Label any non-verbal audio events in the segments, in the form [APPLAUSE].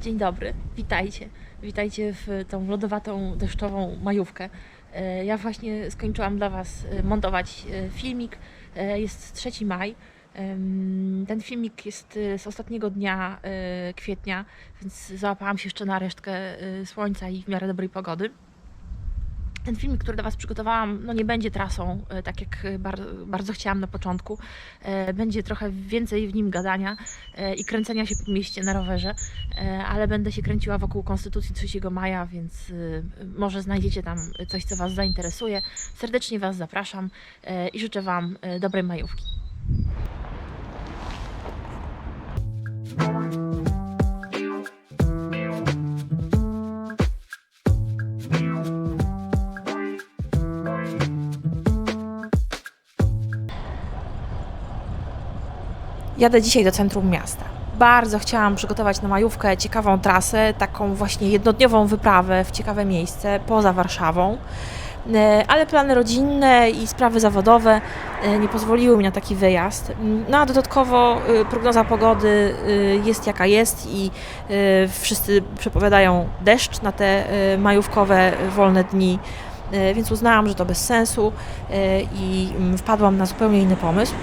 Dzień dobry, witajcie. Witajcie w tą lodowatą, deszczową majówkę. E, Ja właśnie skończyłam dla Was e, montować e, filmik. Jest 3 maj. Ten filmik jest z ostatniego dnia kwietnia, więc załapałam się jeszcze na resztkę słońca i w miarę dobrej pogody. Ten filmik, który dla Was przygotowałam, no nie będzie trasą, e, tak jak e, bar- bardzo chciałam na początku. E, Będzie trochę więcej w nim gadania i kręcenia się po mieście na rowerze, ale będę się kręciła wokół Konstytucji 3 maja, więc może znajdziecie tam coś, co Was zainteresuje. Serdecznie Was zapraszam i życzę Wam dobrej majówki. Jadę dzisiaj do centrum miasta. Bardzo chciałam przygotować na majówkę ciekawą trasę, taką właśnie jednodniową wyprawę w ciekawe miejsce poza Warszawą. E, Ale plany rodzinne i sprawy zawodowe e, nie pozwoliły mi na taki wyjazd. No a dodatkowo e, prognoza pogody jest jaka jest i wszyscy przepowiadają deszcz na te majówkowe wolne dni, więc uznałam, że to bez sensu i mm, wpadłam na zupełnie inny pomysł.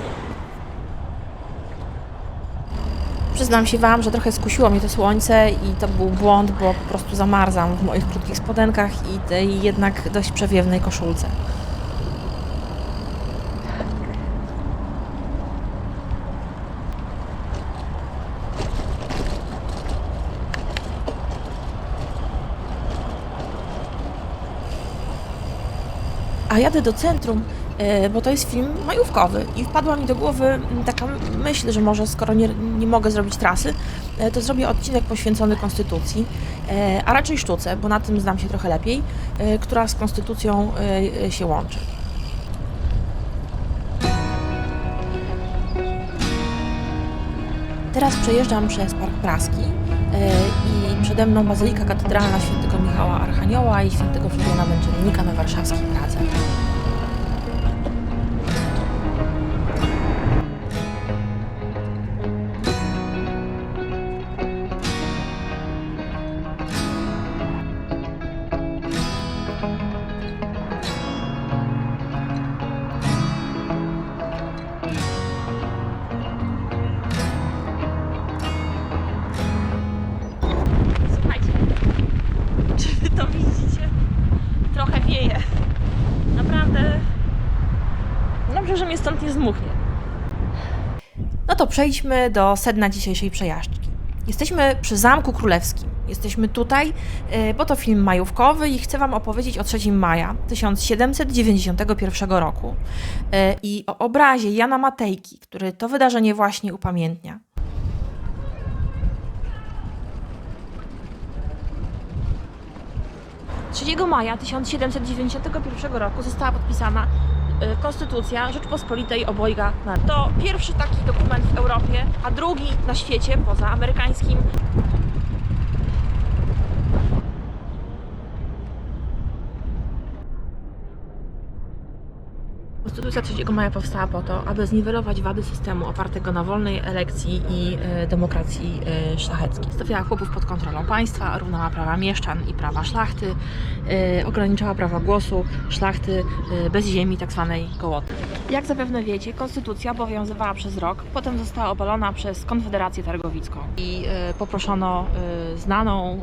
Przyznam się Wam, że trochę skusiło mnie to słońce i to był błąd, bo po prostu zamarzam w moich krótkich spodenkach i tej jednak dość przewiewnej koszulce. A jadę do centrum, bo to jest film majówkowy i wpadła mi do głowy taka myśl, że może skoro nie, nie mogę zrobić trasy, e, to zrobię odcinek poświęcony Konstytucji, e, a raczej sztuce, bo na tym znam się trochę lepiej, e, która z Konstytucją e, e, się łączy. Teraz przejeżdżam przez Park Praski e, i przede mną Bazylika Katedralna Świętego Michała Archanioła i Świętego Floriana Męczennika na warszawskiej Pradze. To widzicie? Trochę wieje. Naprawdę. Dobrze, że mnie stąd nie zmuchnie. No to przejdźmy do sedna dzisiejszej przejażdżki. Jesteśmy przy Zamku Królewskim. Jesteśmy tutaj, e, bo to film majówkowy i chcę Wam opowiedzieć o 3 maja 1791 roku e, i o obrazie Jana Matejki, który to wydarzenie właśnie upamiętnia. 3 maja 1791 roku została podpisana y, Konstytucja Rzeczpospolitej Obojga Narodów. To pierwszy taki dokument w Europie, a drugi na świecie poza amerykańskim. Konstytucja 3 maja powstała po to, aby zniwelować wady systemu opartego na wolnej elekcji i e, demokracji e, szlacheckiej. Stawiała chłopów pod kontrolą państwa, równała prawa mieszczan i prawa szlachty, e, ograniczała prawa głosu szlachty bez ziemi, tak zwanej gołoty. Jak zapewne wiecie, konstytucja obowiązywała przez rok, potem została obalona przez Konfederację Targowicką i poproszono znaną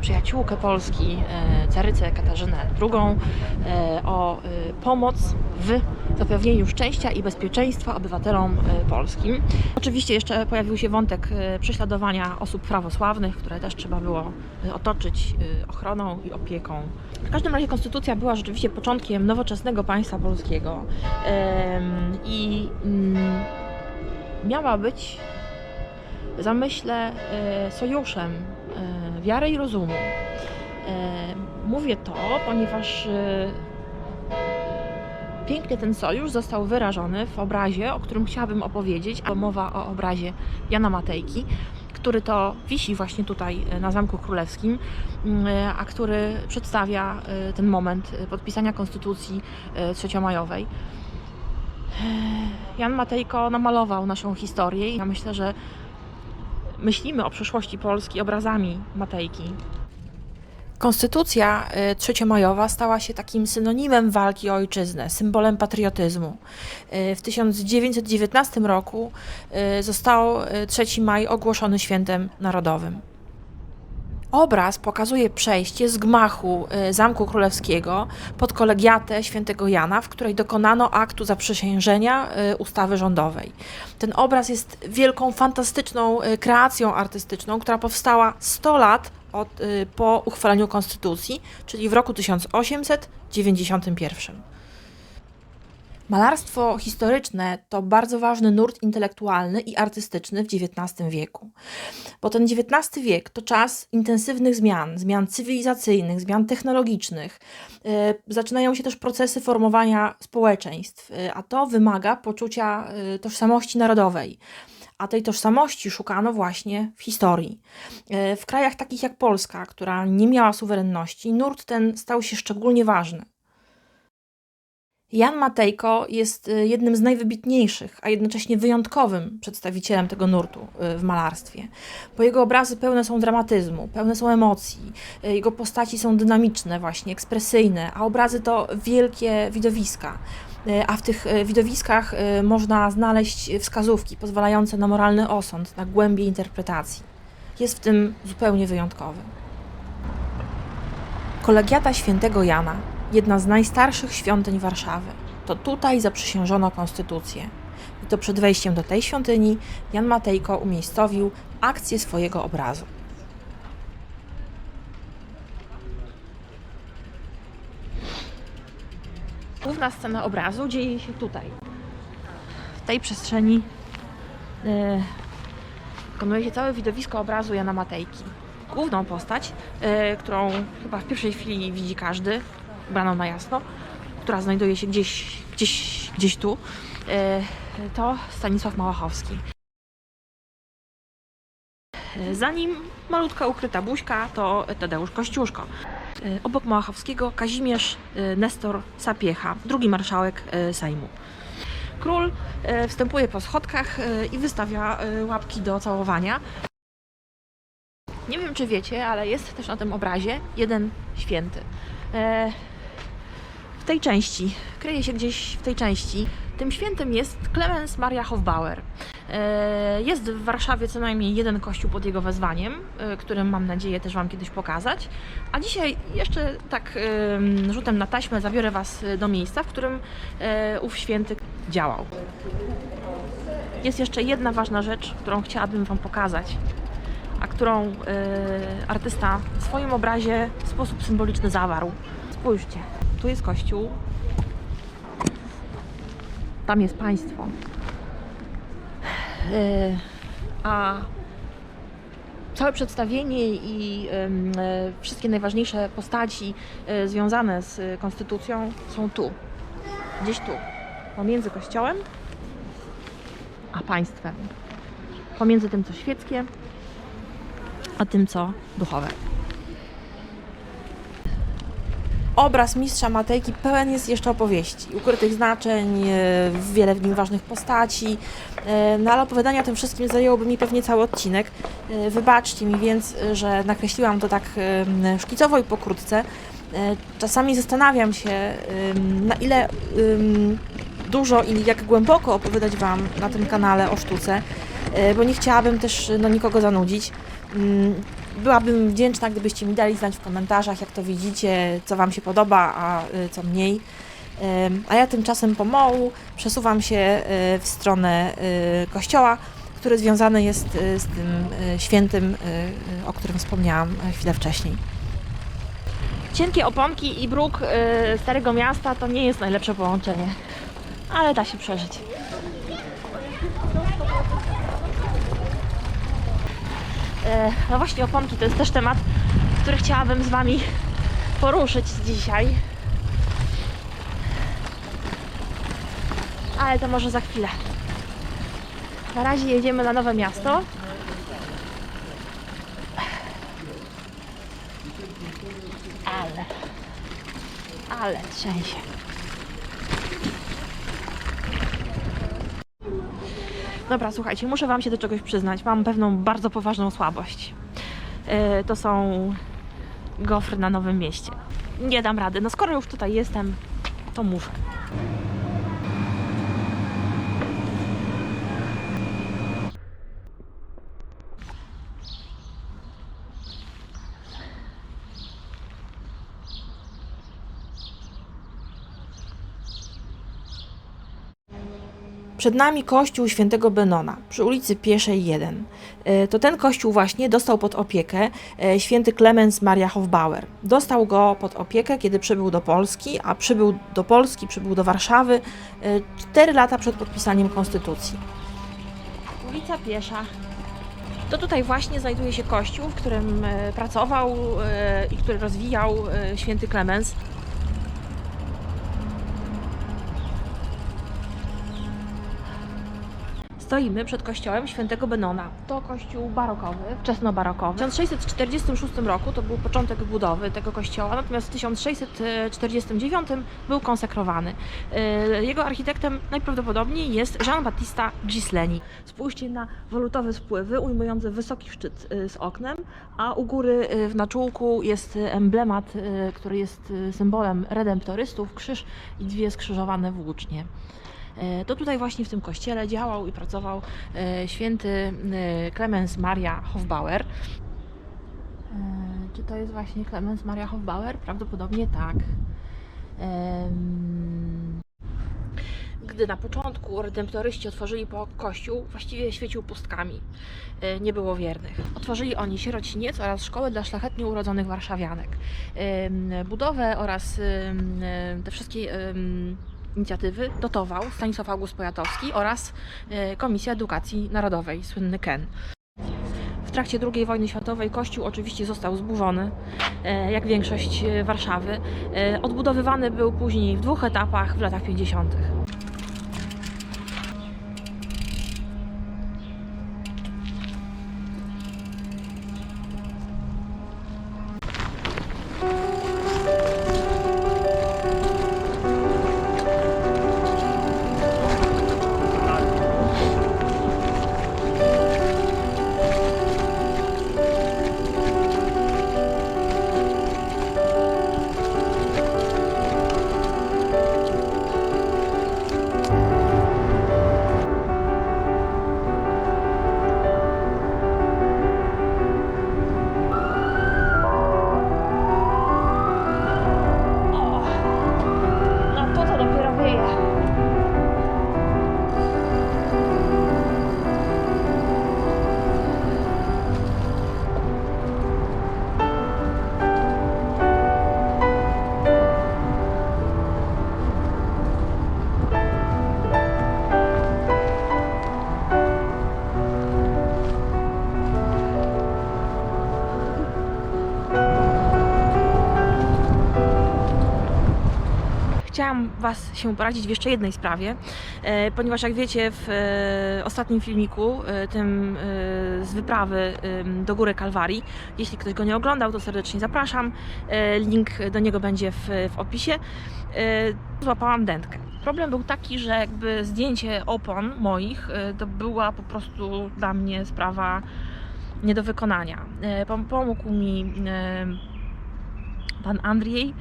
przyjaciółkę Polski, e, carycę Katarzynę II, e, o e, pomoc w zapewnieniu szczęścia i bezpieczeństwa obywatelom polskim. Oczywiście jeszcze pojawił się wątek prześladowania osób prawosławnych, które też trzeba było otoczyć ochroną i opieką. W każdym razie konstytucja była rzeczywiście początkiem nowoczesnego państwa polskiego i mm, miała być w zamyśle sojuszem wiary i rozumu. E, Mówię to, ponieważ e, pięknie ten sojusz został wyrażony w obrazie, o którym chciałabym opowiedzieć. a Mowa o obrazie Jana Matejki, który to wisi właśnie tutaj e, na Zamku Królewskim, m, e, a który przedstawia ten moment podpisania Konstytucji trzeciomajowej. Jan Matejko namalował naszą historię i ja myślę, że myślimy o przyszłości Polski obrazami Matejki. Konstytucja y, trzeciomajowa stała się takim synonimem walki o ojczyznę, symbolem patriotyzmu. Y, W 1919 roku y, został y, 3 maj ogłoszony świętem narodowym. Obraz pokazuje przejście z gmachu y, Zamku Królewskiego pod kolegiatę świętego Jana, w której dokonano aktu zaprzysiężenia y, ustawy rządowej. Ten obraz jest wielką, fantastyczną y, kreacją artystyczną, która powstała 100 lat od, po uchwaleniu konstytucji, czyli w roku 1891. Malarstwo historyczne to bardzo ważny nurt intelektualny i artystyczny w XIX wieku. Bo ten XIX wiek to czas intensywnych zmian, zmian cywilizacyjnych, zmian technologicznych. E, Zaczynają się też procesy formowania społeczeństw, e, a to wymaga poczucia e, tożsamości narodowej. A tej tożsamości szukano właśnie w historii. W krajach takich jak Polska, która nie miała suwerenności, nurt ten stał się szczególnie ważny. Jan Matejko jest y, jednym z najwybitniejszych, a jednocześnie wyjątkowym przedstawicielem tego nurtu y, w malarstwie. Bo jego obrazy pełne są dramatyzmu, pełne są emocji, y, jego postaci są dynamiczne, właśnie ekspresyjne, a obrazy to wielkie widowiska. A w tych widowiskach można znaleźć wskazówki pozwalające na moralny osąd, na głębię interpretacji. Jest w tym zupełnie wyjątkowy. Kolegiata Świętego Jana, jedna z najstarszych świątyń Warszawy. To tutaj zaprzysiężono konstytucję. I to przed wejściem do tej świątyni Jan Matejko umiejscowił akcję swojego obrazu. Główna scena obrazu dzieje się tutaj. W tej przestrzeni e, wykonuje się całe widowisko obrazu Jana Matejki. Główną postać, e, którą chyba w pierwszej chwili widzi każdy, ubraną na jasno, która znajduje się gdzieś, gdzieś, gdzieś tu, e, to Stanisław Małachowski. E, Za nim malutka ukryta buźka to Tadeusz Kościuszko. E, Obok Małachowskiego Kazimierz Nestor Sapiecha, drugi marszałek Sejmu. Król wstępuje po schodkach i wystawia łapki do całowania. Nie wiem, czy wiecie, ale jest też na tym obrazie jeden święty. Tej części, kryje się gdzieś w tej części. Tym świętym jest Clemens Maria Hofbauer. E, Jest w Warszawie co najmniej jeden kościół pod jego wezwaniem, e, którym mam nadzieję też Wam kiedyś pokazać. A dzisiaj jeszcze tak em, rzutem na taśmę zabiorę Was e, do miejsca, w którym ów święty działał. Jest jeszcze jedna ważna rzecz, którą chciałabym Wam pokazać a którą artysta w swoim obrazie w sposób symboliczny zawarł. Spójrzcie, tu jest kościół, tam jest państwo. Y, a całe przedstawienie i y, wszystkie najważniejsze postaci y, związane z konstytucją są tu, gdzieś tu, pomiędzy kościołem a państwem. Pomiędzy tym, co świeckie, a tym, co duchowe. Obraz mistrza Matejki pełen jest jeszcze opowieści, ukrytych znaczeń, e, wiele w nim ważnych postaci, e, no ale opowiadanie o tym wszystkim zajęłoby mi pewnie cały odcinek. E, Wybaczcie mi więc, że nakreśliłam to tak szkicowo i pokrótce. Czasami zastanawiam się, na ile dużo i jak głęboko opowiadać Wam na tym kanale o sztuce, bo nie chciałabym też no, nikogo zanudzić. Byłabym wdzięczna, gdybyście mi dali znać w komentarzach, jak to widzicie, co Wam się podoba, a y, co mniej. A ja tymczasem pomału przesuwam się y, w stronę y, kościoła, który związany jest z tym świętym, o którym wspomniałam chwilę wcześniej. Cienkie oponki i bruk Starego Miasta to nie jest najlepsze połączenie, ale da się przeżyć. E, No właśnie oponki to jest też temat, który chciałabym z Wami poruszyć dzisiaj. Ale to może za chwilę. Na razie jedziemy na nowe miasto. Ale, ale trzęsie. Dobra, słuchajcie, muszę Wam się do czegoś przyznać. Mam pewną bardzo poważną słabość. Yy, to są gofry na Nowym Mieście. Nie dam rady. No skoro już tutaj jestem, to muszę. Przed nami kościół świętego Benona przy ulicy Pieszej 1. E, To ten kościół właśnie dostał pod opiekę e, święty Klemens Maria Hofbauer. Dostał go pod opiekę, kiedy przybył do Polski, a przybył do Polski, przybył do Warszawy 4 lata przed podpisaniem konstytucji. Ulica Piesza. To tutaj właśnie znajduje się kościół, w którym e, pracował e, i który rozwijał e, święty Klemens. Stoimy przed kościołem świętego Benona. To kościół barokowy, wczesnobarokowy. W 1646 roku to był początek budowy tego kościoła, natomiast w 1649 był konsekrowany. Yy, Jego architektem najprawdopodobniej jest Jean-Baptista Gisleni. Spójrzcie na walutowe spływy ujmujące wysoki szczyt yy, z oknem, a u góry yy, w naczółku jest emblemat, który jest symbolem redemptorystów, krzyż i dwie skrzyżowane włócznie. E, To tutaj właśnie w tym kościele działał i pracował e, święty e, Klemens Maria Hofbauer. Czy to jest właśnie Klemens Maria Hofbauer? Prawdopodobnie tak. Gdy na początku redemptoryści otworzyli kościół, właściwie świecił pustkami. Nie było wiernych. Otworzyli oni sierociniec oraz szkołę dla szlachetnie urodzonych warszawianek. Budowę oraz te wszystkie inicjatywy dotował Stanisław August Pojatowski oraz e, Komisja Edukacji Narodowej, słynny KEN. W trakcie II wojny światowej kościół oczywiście został zburzony, e, jak większość e, Warszawy. Odbudowywany był później w dwóch etapach w latach 50. Chciałam Was się poradzić w jeszcze jednej sprawie, e, ponieważ jak wiecie w e, ostatnim filmiku, e, tym z wyprawy do Góry Kalwarii, jeśli ktoś go nie oglądał, to serdecznie zapraszam. Link do niego będzie w, w opisie. Złapałam dętkę. Problem był taki, że jakby zdjęcie opon moich to była po prostu dla mnie sprawa nie do wykonania. Pom- Pomógł mi pan Andrzej,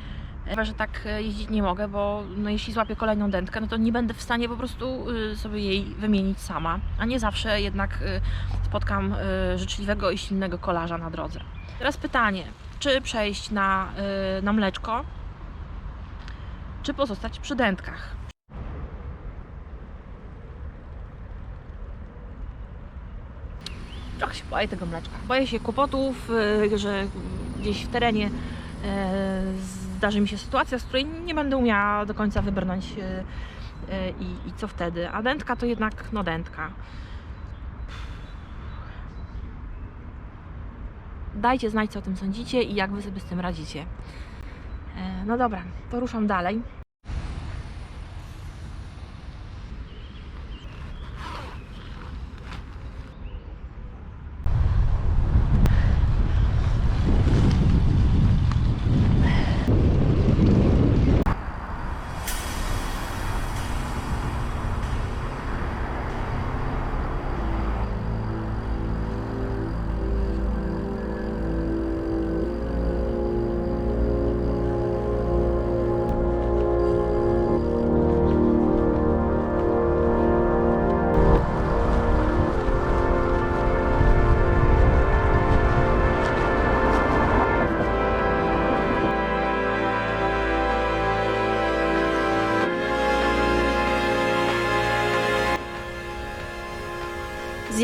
Chyba, że tak e, jeździć nie mogę, bo no, jeśli złapię kolejną dętkę, no to nie będę w stanie po prostu y, sobie jej wymienić sama. A nie zawsze jednak y, spotkam y, życzliwego i silnego kolarza na drodze. Teraz pytanie, czy przejść na, na mleczko, czy pozostać przy dętkach? Trochę się boję tego mleczka. Boję się kłopotów, że gdzieś w terenie e, zdarzy mi się sytuacja, z której nie będę umiała do końca wybrnąć e, e, i, i co wtedy. A dętka to jednak no dętka. Dajcie znać, co o tym sądzicie i jak wy sobie z tym radzicie. E, No dobra, to ruszam dalej.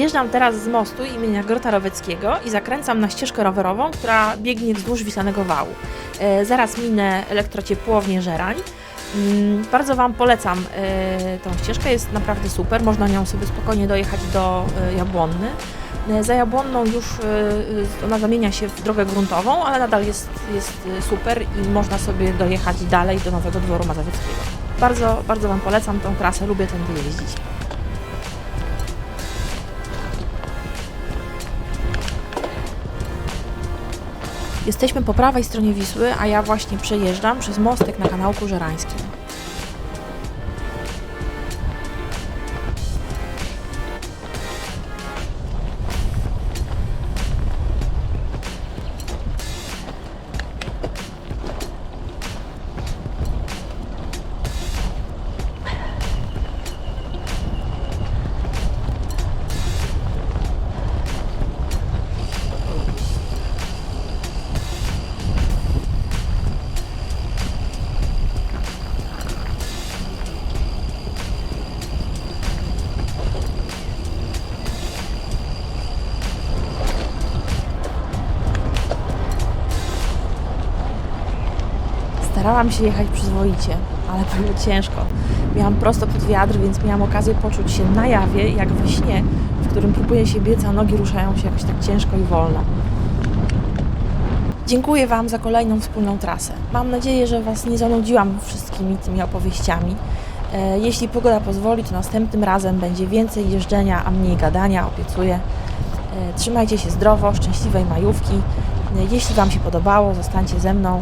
Zjeżdżam teraz z mostu imienia Grota Roweckiego i zakręcam na ścieżkę rowerową, która biegnie wzdłuż Wisanego Wału. E, zaraz minę elektrociepłownię Żerań. Mm, Bardzo Wam polecam e, tą ścieżkę, jest naprawdę super, można nią sobie spokojnie dojechać do e, Jabłonny. Za Jabłonną już ona zamienia się w drogę gruntową, ale nadal jest, jest super i można sobie dojechać dalej do Nowego Dworu Mazowieckiego. Bardzo, bardzo Wam polecam tą trasę, lubię tędy jeździć. Jesteśmy po prawej stronie Wisły, a ja właśnie przejeżdżam przez mostek na kanałku żerańskim. Starałam się jechać przyzwoicie, ale [LAUGHS] było ciężko. Miałam prosto pod wiatr, więc miałam okazję poczuć się na jawie, jak we śnie, w którym próbuję się biec, a nogi ruszają się jakoś tak ciężko i wolno. Dziękuję Wam za kolejną wspólną trasę. Mam nadzieję, że Was nie zanudziłam wszystkimi tymi opowieściami. E, Jeśli pogoda pozwoli, to następnym razem będzie więcej jeżdżenia, a mniej gadania, obiecuję. E, Trzymajcie się zdrowo, szczęśliwej majówki. E, Jeśli Wam się podobało, zostańcie ze mną.